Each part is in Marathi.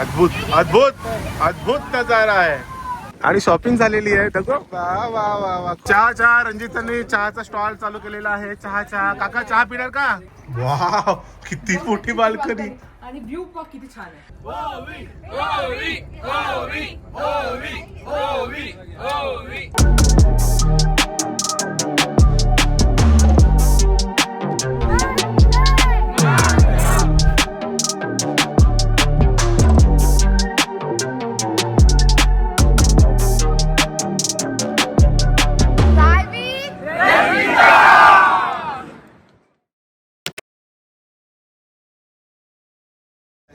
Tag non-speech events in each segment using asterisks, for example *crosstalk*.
अद्भुत अद्भुत अद्भुत नजारा आहे. आणि शॉपिंग झालेली आहे तर वा वा वा वा. चहा चहा रणजितांनी चहाचा स्टॉल चालू केलेला आहे. चहा चहा. काका चहा पिणार का? वा किती मोठी बाल्कनी. आणि व्ह्यू पहा किती छान आहे.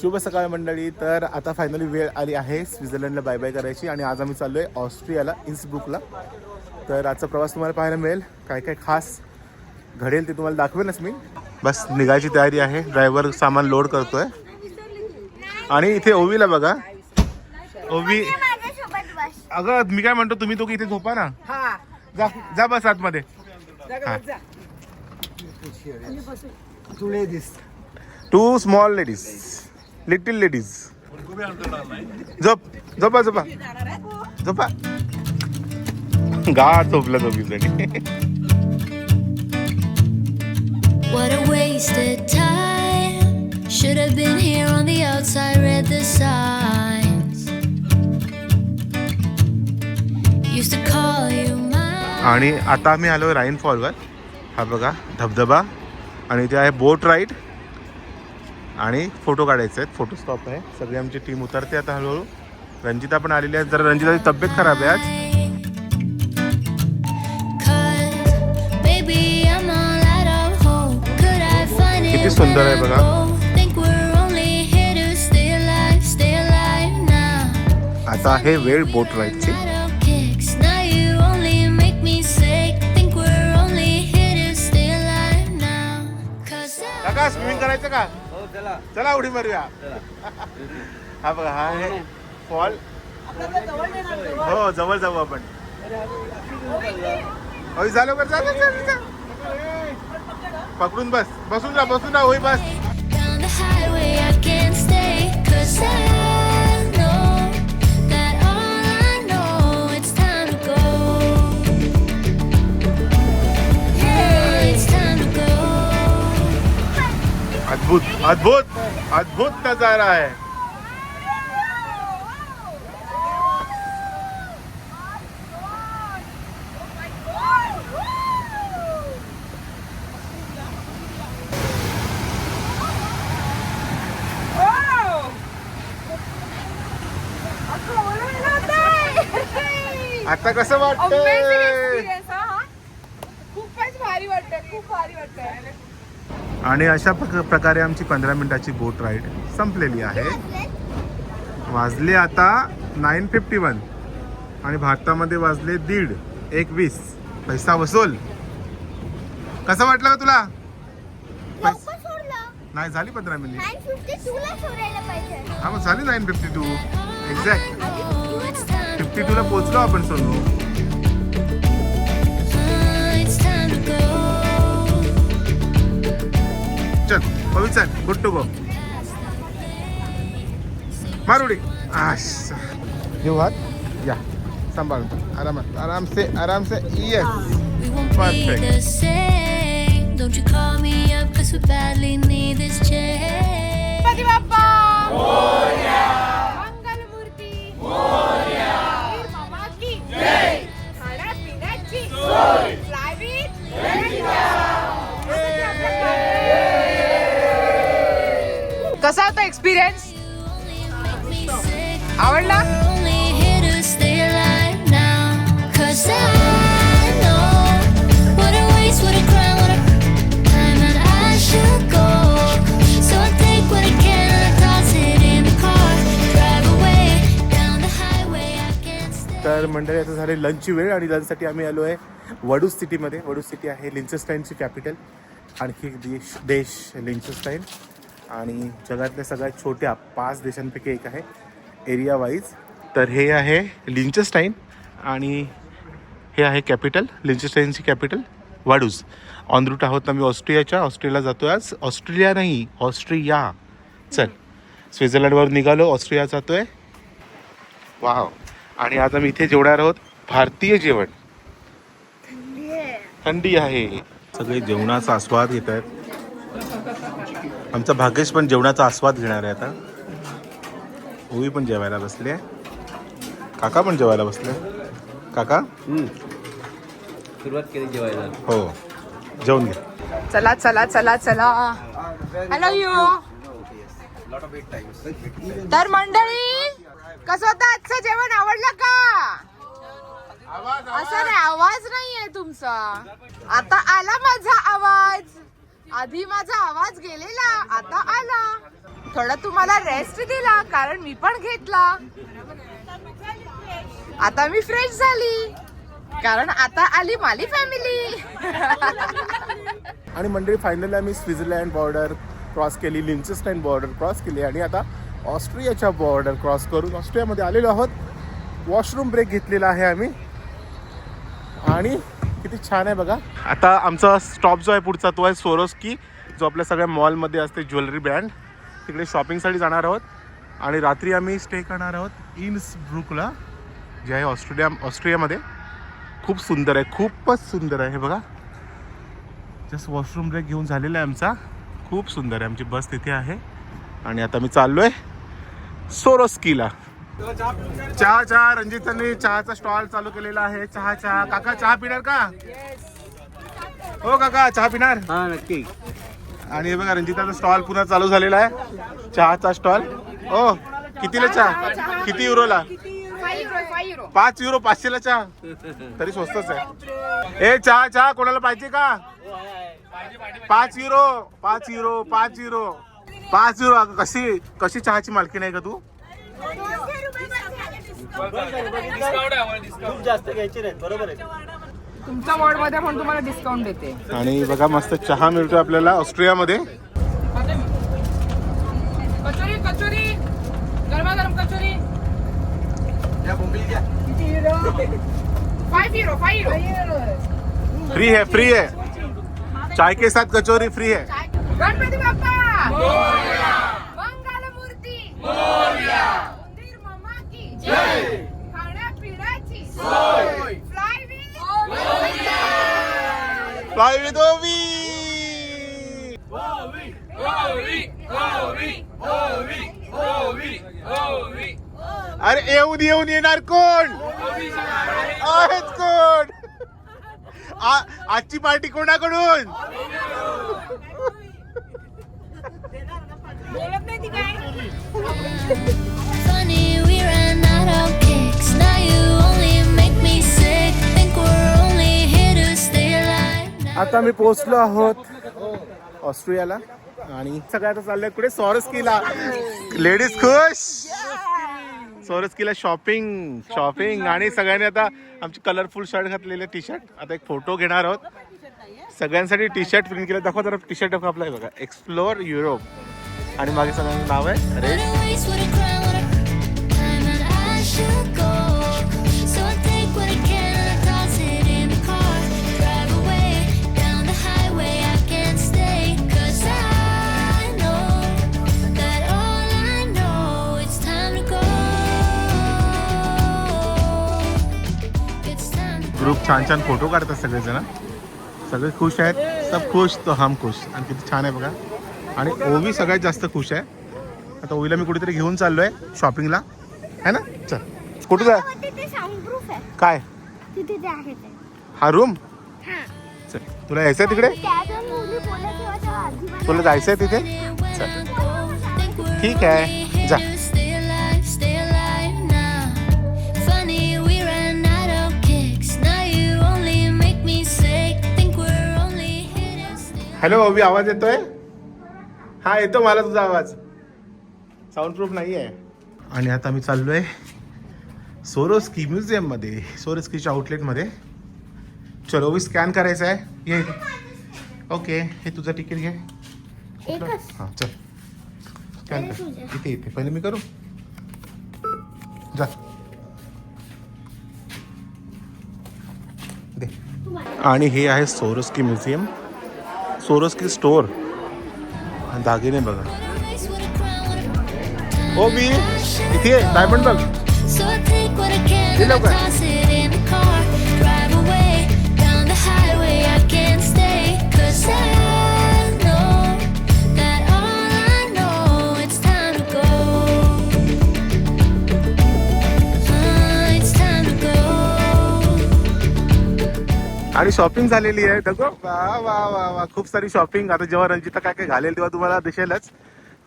शुभ सकाळ मंडळी. तर आता फायनली वेळ आली आहे स्वित्झर्लंडला बाय बाय करायची आणि आज आम्ही चाललोय ऑस्ट्रियाला इन्सब्रुकला तर आजचा प्रवास तुम्हाला पाहायला मिळेल. काय काय खास घडेल ते तुम्हाला दाखवेनच मी बस निघायची तयारी आहे. ड्रायव्हर सामान लोड करतोय. आणि इथे ओवीला बघा. ओवी अगं मी काय म्हणतो तुम्ही दोघी इथे झोपा ना. हा. जा जा बस आतमध्ये. Two small ladies little ladies झोप झोपा झोपा झोपा गाठ झोपला दोघी जणी What a wasted time. Should have been here on the outside, read the signs. Used to call you mine. आणि आता आम्ही आलो राईन फॉलवर हा बघा धबधबा आणि इथे आहे बोट राईड आणि फोटो काढायचे आहेत. फोटो स्टॉप आहे. सगळी आमची टीम उतरते आता हळूहळू. रंजिता पण आलेली आहे. जर रंजिताची तब्येत खराब आहे आज. किती सुंदर आहे बघा. आता आहे वेळ बोट राहायची स्विमिंग करायचं का? चला. उडी मारूया. हा बघा हा आहे फॉल. हो जवळ जाऊ आपण. होय झालं जा, जा. पकडून बस. बसून जा बसून जा होई बस. अद्भुत अद्भुत अद्भुत नजारा आहे Wow! अख्खं ओलंडलं होतंय. आता कसं Amazing वाटतंय experience हा, हा. खूपच भारी वाटतंय खूप भारी वाटतंय आणि अशा प्रक- प्रकारे आमची पंधरा मिनिटाची बोट राईड संपलेली आहे. वाजले आता नाईन फिफ्टी वन आणि भारतामध्ये वाजले दीड एक वीस. पैसा वसूल. कसं वाटलं का तुला? नाही झाली पंधरा मिनिट. हा मग झाली nine fifty two. Exact fifty टूला पोचलो आपण सोनू चल पवी चल गुड टू गो मारुडी आश घेऊ हात या सांभाळ आरामात आराम से आराम से yes We won't be Perfect. the same. Don't you call me up, cause we badly need this change. Ganpati Bappa Mangalmurti कसा होता एक्सपिरियन्स आवडला? तर मंडळी आता झाले लंचची वेळ आणि लंचसाठी आम्ही आलो आहे वडूज सिटीमध्ये. वडूज सिटी आहे लिंचस्टाईनची कॅपिटल आणखी देश देश लिंचस्टाईन. आणि जगातल्या सगळ्यात छोट्या पाच देशांपैकी एक आहे. एरिया वाईज तर हे आहे लिंचस्टाईन आणि हे आहे कॅपिटल लिंचस्टाईनची कॅपिटल वाडूज ऑन रूट आहोत आम्ही ऑस्ट्रियाच्या. ऑस्ट्रेलियाला जातो आज. ऑस्ट्रेलिया नाही ऑस्ट्रिया. चल स्वित्झर्लंडवर निघालो ऑस्ट्रिया जातोय. वाव आणि आता मी इथे जेवणार आहोत. भारतीय जेवण. थंडी आहे. सगळे जेवणाचा आस्वाद घेत आहेत आमचा भाग्येश पण जेवणाचा आस्वाद घेणार आहे आता. ओवी पण जेवायला बसले काका पण जेवायला बसले काका? सुरुवात केली जेवायला. हो. जेवून घे. चला चला चला चला. हॅलो यू तर मंडळी कसं होतं आजचं जेवण? आवडलं का? असं नाही आवाज नाहीये तुमचा. आता आला माझा आवाज. आधी माझा आवाज गेलेला आता आला. थोडा तुम्हाला रेस्ट दिला कारण मी पण घेतला. आता मी फ्रेश झाली. कारण आता आली माली फॅमिली आणि मंडळी फायनली आम्ही स्वित्झर्लंड बॉर्डर क्रॉस केली लिंचस्टाईन बॉर्डर क्रॉस केली. आणि आता ऑस्ट्रियाच्या बॉर्डर क्रॉस करून ऑस्ट्रियामध्ये आलेलो आहोत. वॉशरूम ब्रेक घेतलेला आहे आम्ही. आणि किती छान आहे बघा. आता आमचा स्टॉप जो आहे पुढचा तो आहे सोरोस्की जो आपल्या सगळ्या मॉलमध्ये असते ज्वेलरी ब्रँड तिकडे शॉपिंगसाठी जाणार आहोत. आणि रात्री आम्ही स्टे करणार आहोत इन्स ब्रुकला जे आहे ऑस्ट्रेलिया ऑस्ट्रियामध्ये खूप सुंदर आहे खूपच सुंदर आहे हे बघा. जस्ट वॉशरूम ब्रेक घेऊन झालेला आहे आमचा. खूप सुंदर आहे आमची बस तिथे आहे. आणि आता मी चाललो आहे सोरोस्कीला चहा चहा रणजितांनी चहाचा स्टॉल चालू केलेला आहे. चहा चहा. काका चहा पिणार का? हो काका चहा पिणार? हा नक्की. आणि हे बघा रंजिताचा स्टॉल पुन्हा चालू झालेला आहे. चहाचा स्टॉल ओ कितीला चहा? किती युरोला? पाच युरो पाचशेला चहा. तरी स्वस्तच आहे. ए चहा चहा कोणाला पाहिजे का? पाच युरो पाच युरो पाच युरो पाच युरो कशी कशी चहाची मालकी नाही का तू? खूप जास्त घ्यायचे नाहीत बरोबर आहे. तुमच्या वॉर्डमध्ये पण तुम्हाला डिस्काउंट देते. आणि बघा मस्त चहा मिळतो आपल्याला ऑस्ट्रियामध्ये. कचोरी कचोरी. गरमागरम कचोरी. फ्री है फ्री है. चाय के साथ कचोरी फ्री है. गणपती बाप्पा! मंगल मूर्ती! फ्लाय विथ ओवी अरे येऊन येऊन येणार कोण? आहेत कोण? आ- आजची पार्टी कोणाकडून? बोलत नाही ती काय? आता मी पोहोचलो आहोत ऑस्ट्रियाला. आणि सगळ्यात चाललंय कुठे सॉरस्कीला. लेडीज खुश! सॉरस्कीला शॉपिंग शॉपिंग आणि सगळ्यांनी आता आमची कलरफुल शर्ट घातलेले टी शर्ट आता एक फोटो घेणार आहोत. सगळ्यांसाठी टी शर्ट प्रिंट केलं. दाखवा जरा टी शर्ट आपला आहे बघा एक्सप्लोर युरोप आणि मागे सगळ्यांचं नाव आहे रेड छान छान फोटो काढतात सगळेजण. सगळे खुश आहेत. सब खुश तो हम खुश. आणि किती छान आहे बघा. आणि ओवी सगळ्यात जास्त खुश आहे. आता ओवीला मी कुठेतरी घेऊन चाललोय शॉपिंगला. है ना? चल. कुठं जा? आहे. काय? आहे हा रूम चल. तुला तिकडे? तेव्हा तेव्हा आधी तुला जायचंय तिथे? चल. ठीक आहे. हॅलो ओवी आवाज येतोय? हा येतो मला तुझा आवाज. साऊंड प्रूफ नाही आहे आणि आता मी चाललोय सोरोस्की म्युझियममध्ये सोरोस्कीच्या आउटलेटमध्ये चलो ओवी स्कॅन करायचं आहे. ये ओके हे तुझं तिकीट घे. हां चल. स्कॅन कर. इथे इथे. पहिले मी करू? जा. दे. आणि हे आहे सोरोस्की म्युझियम. सोरस की स्टोर. दागिने बघा. ओ मी किती आहे डायमंड बघ. लवकर. आणि शॉपिंग झालेली आहे. दगो वा वा वा वा. खूप सारी शॉपिंग आता जेव्हा रंजिता काय काय घालेल तेव्हा तुम्हाला दिसेलच.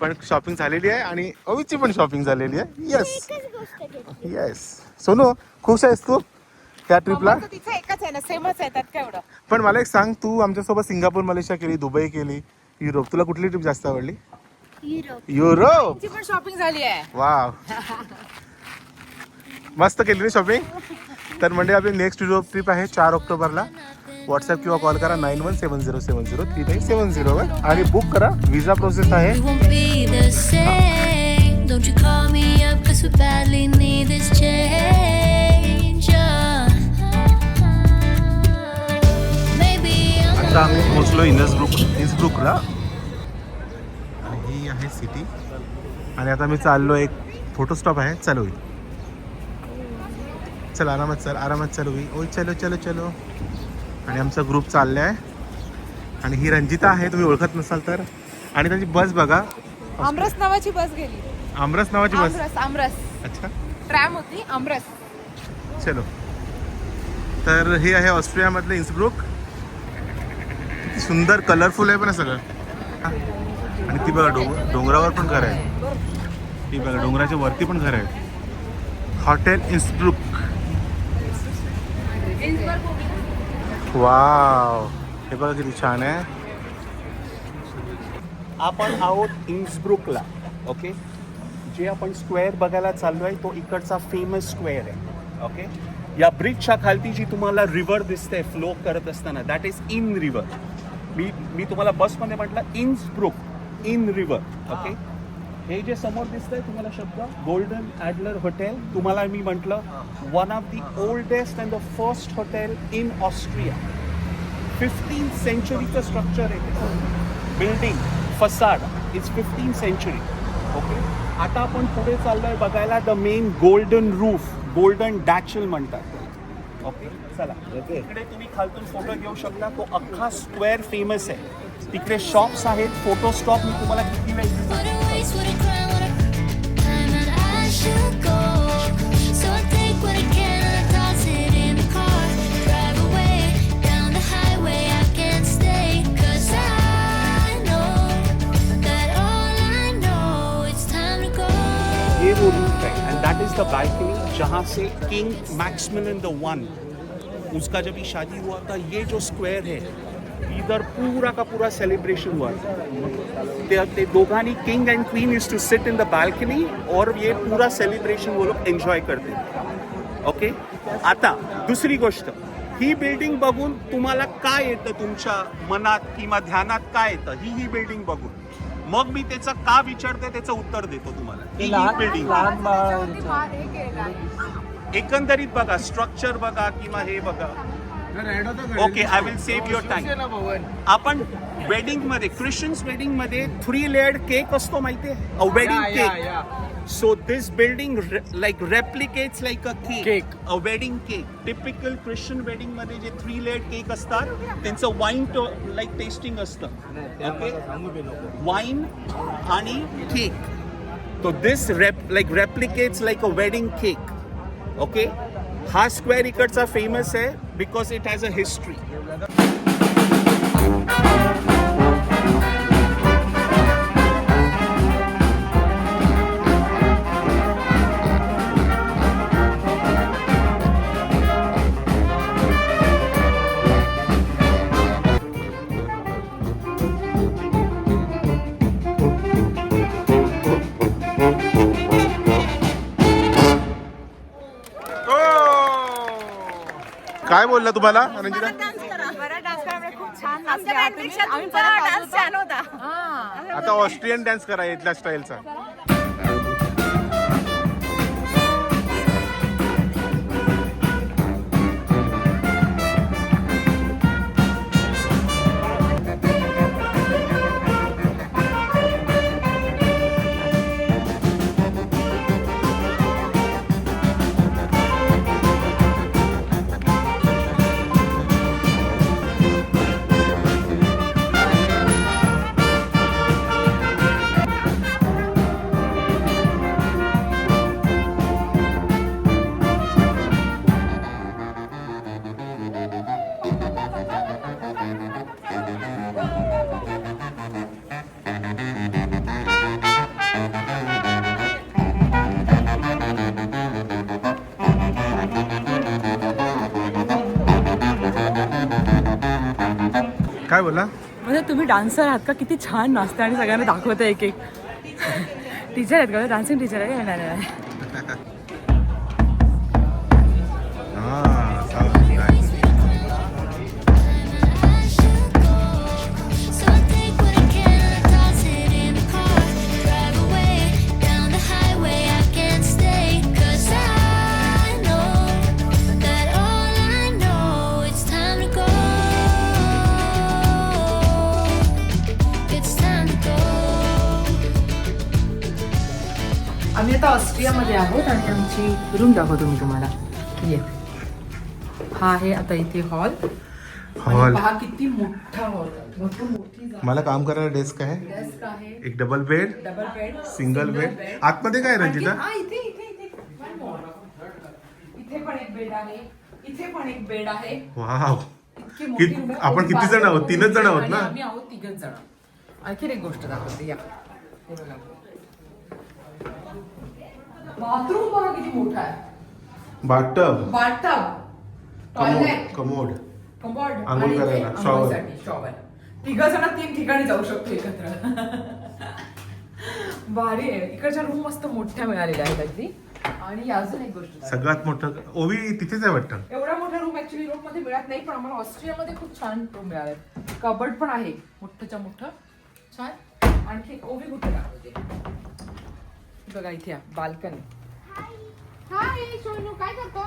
पण शॉपिंग झालेली आहे आणि ओवीची पण शॉपिंग झालेली आहे. येस येस सोनू खुश आहेस तू? त्या ट्रिपला एकच आहे ना सेमच आहे त्यात काय एवढं? पण मला एक सांग तू आमच्यासोबत सिंगापूर मलेशिया केली दुबई केली युरोप. तुला कुठली ट्रिप जास्त आवडली? युरोप. पण शॉपिंग झाली आहे. वाव *laughs* मस्त केली रे शॉपिंग *laughs* तर म्हणजे आपली नेक्स्ट युरोप ट्रिप आहे चार ऑक्टोबरला. व्हॉट्सअप किंवा कॉल करा nine one seven zero seven zero three nine seven झिरोवर आणि बुक करा विजा प्रोसेस आहे. आता आम्ही पोहोचलो इनसब्रुक इन्सब्रुकला आणि ही आहे सिटी आणि आता मी चाललो एक फोटो स्टॉप आहे. चालू चल आरामात चल आरामात चालू ओय चलो चलो चलो. आणि आमचा ग्रुप चालला आहे आणि ही रंजिता आहे तुम्ही ओळखत नसाल तर. आणि त्यांची बस बघा. आमरस नावाची बस गेली. आमरस नावाची बस आमरस आमरस. अच्छा. ट्रॅम होती आमरस. चलो. तर हे आहे ऑस्ट्रियामधलं इन्सब्रुक किती सुंदर कलरफुल आहे पण सगळं. हा. आणि ती बघा डोंग डोंगरावर पण घर आहे. ती बघा डोंगराच्या वरती पण घर आहे. हॉटेल इन्सब्रुक वाव हे बघा किती छान आहे. आपण आहोत इन्सब्रुकला ओके जे आपण स्क्वेअर बघायला चाललो आहे तो इकडचा फेमस स्क्वेअर आहे ओके या ब्रिजच्या खालती जी तुम्हाला रिव्हर दिसते फ्लो करत असताना दॅट इज इन रिव्हर मी मी तुम्हाला बसमध्ये म्हटलं इन्सब्रुक इन रिव्हर ओके हे जे समोर दिसतंय तुम्हाला शब्द गोल्डन ॲडलर हॉटेल तुम्हाला मी म्हटलं one of the oldest and the first hotel in Austria fifteen सेंचुरीचं structure आहे building facade is fifteen century okay आता आपण पुढे चाललोय बघायला the main golden roof golden Dachl म्हणतात. ओके चला. इकडे तुम्ही खालतून फोटो घेऊ शकता. तो अख्खा स्क्वेअर फेमस आहे. तिकडे शॉप्स आहेत. फोटो स्टॉप मी तुम्हाला किती वेळ बालकनी जहाँ से किंग मैक्समिलन द वन उसका जब ये शादी हुआ था ये जो स्क्वायर है इधर पूरा का पूरा सेलिब्रेशन हुआ था। ते, दोघांनी king and queen is to sit in the balcony और ये पूरा सेलिब्रेशन वो लोग एन्जॉय करते ओके आता दुसरी गोष्ट ही बिल्डिंग बघून तुम्हाला काय येतं तुमच्या मनात किंवा ध्यानात काय येतं? ही ही बिल्डिंग बघून। मग मी त्याचं का विचारते त्याचं उत्तर देतो तुम्हाला ही ही एकंदरीत बघा स्ट्रक्चर बघा किंवा हे बघा okay I will save your time आपण वेडिंगमध्ये ख्रिश्चन्स वेडिंगमध्ये थ्री लेअर्ड केक असतो माहितीये? A wedding cake so this building like replicates like a cake a wedding cake typical Christian वेडिंगमध्ये जे थ्री लेअर्ड केक असतात त्यांचं वाईन लाईक टेस्टिंग असतं. ओके वाईन आणि केक तो this rep like replicates like a wedding cake okay हा स्क्वेअर इकडचा फेमस आहे because it has a history बोलला तुम्हाला रंजिता आता ऑस्ट्रियन डान्स करा इथल्या स्टाईलचा तुम्ही डान्सर आहात का? किती छान नाचते आणि सगळ्यांना दाखवते एक एक. *laughs* टीचर आहेत का? डान्सिंग टीचर आहे नाही, नाही. रूम दाखवतो मी तुम्हाला. ये. हा आहे आता इथे हॉल. हॉल. पहा किती मोठा हॉल भरपूर मोठी जागा. मला काम करायला डेस्क आहे. डेस्क आहे. एक double bed double bed single bed आतमध्ये काय आहे, रंजिता? हा इथे इथे इथे. One more. इथे पण एक बेड आहे. इथे पण एक बेड आहे. वाव इतकी मोठी कित- room आहे. आपण किती जण आहोत? तीनच जण आहोत आणि ना? आम्ही आहोत तिघच जण. आणखीन एक गोष्ट दाखवते या. बाथरूम बघा किती मोठा आहे. Bathtub bathtub. Toilet commode. Compound आंघोळ करायला, shower. शॉवर तिघ जण तीन ठिकाणी जाऊ शकतो एकत्र. भारी आहे. इकडच्या रूम मस्त मोठ्या मिळालेल्या आहेत अगदी. आणि अजून एक गोष्ट. सगळ्यात मोठं ओवी तिथेच आहे वाटतं? एवढा मोठा रूम ऍक्च्युली रूममध्ये मिळत नाही पण आम्हाला ऑस्ट्रियामध्ये खूप छान रूम मिळाले कबड पण आहे मोठंच्या मोठं. छान. आणखी ओवी कुठे दाखवते बघा इथे बाल्कनी. हाय सोनू काय करतो?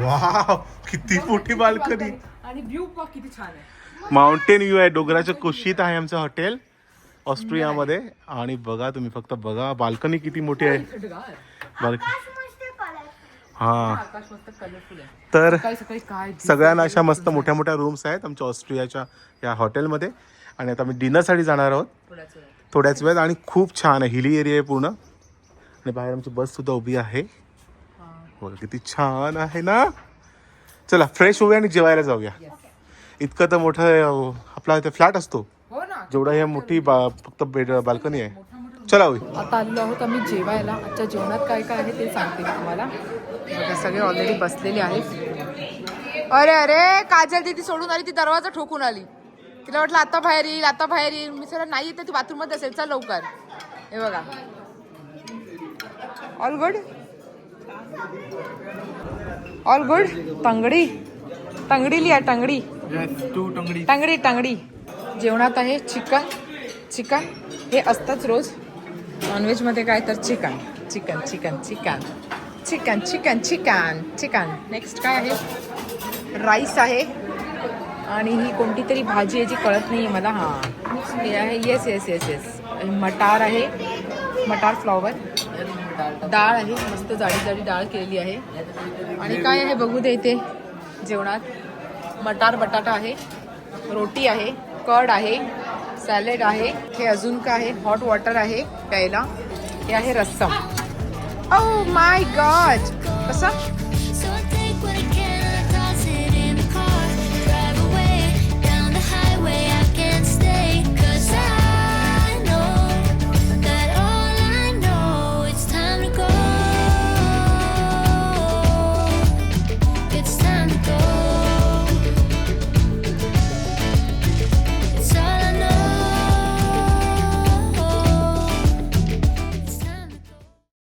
वाव किती मोठी बाल्कनी. आणि व्ह्यू किती छान आहे. माउंटेन व्ह्यू आहे डोंगराच्या कुशीत आहे आमचं हॉटेल ऑस्ट्रियामध्ये. आणि बघा तुम्ही फक्त बघा बाल्कनी किती मोठी आहे. बाल्कनी हा. आकाश मस्त कलरफुल आहे. तर सकाळी सकाळी काय दिसतं सगळ्यांना अशा मस्त. मोठ्या मोठ्या रूम्स आहेत आमच्या ऑस्ट्रियाच्या या हॉटेलमध्ये आणि आता आम्ही डिनरसाठी जाणार आहोत. थोड्याच वेळात. थोड्याच वेळात आणि खूप छान आहे हिली एरिया आहे पूर्ण. आणि बाहेर आमची बस सुद्धा उभी आहे. बघा किती छान आहे ना? चला फ्रेश होऊया आणि जेवायला जाऊया. इतकं तर मोठं आपला इथे फ्लॅट असतो. हो जेवढा हे मोठी फक्त बेड बाल्कनी आहे. चला होई आता आलेलो आहोत आम्ही जेवायला. आजच्या जेवणात काय काय आहे ते सांगते तुम्हाला. बघा सगळे ऑलरेडी बसलेले आहेत. अरे अरे काजल दिदी सोडून आली ती दरवाजा ठोकून आली. तिला वाटलं आता बाहेर येईल आता बाहेर येईल. मी सर नाही येते ती बाथरूममध्ये असेल. चल लवकर. हे बघा. ऑल गुड ऑल गुड तंगडी तंगडी लिहा टंगडी टंगडी टंगडी जेवणात आहे चिकन. चिकन हे असतंच रोज. नॉनव्हेजमध्ये काय तर chicken. Chicken chicken chicken. Chicken chicken chicken. Chicken. Next काय आहे? राईस आहे. आणि ही कोणती तरी भाजी आहे जी कळत नाही आहे मला. हां. हे आहे येस येस येस येस मटार आहे. मटार फ्लॉवर डाळ आहे मस्त जाडी जाडी डाळ केलेली आहे. आणि काय आहे बघू दे इथे जेवणात. मटार बटाटा आहे रोटी आहे कड आहे सॅलेड आहे हे अजून काय आहे हॉट वॉटर आहे प्यायला. हे आहे रस्सम. ओ माय गॉड कसं?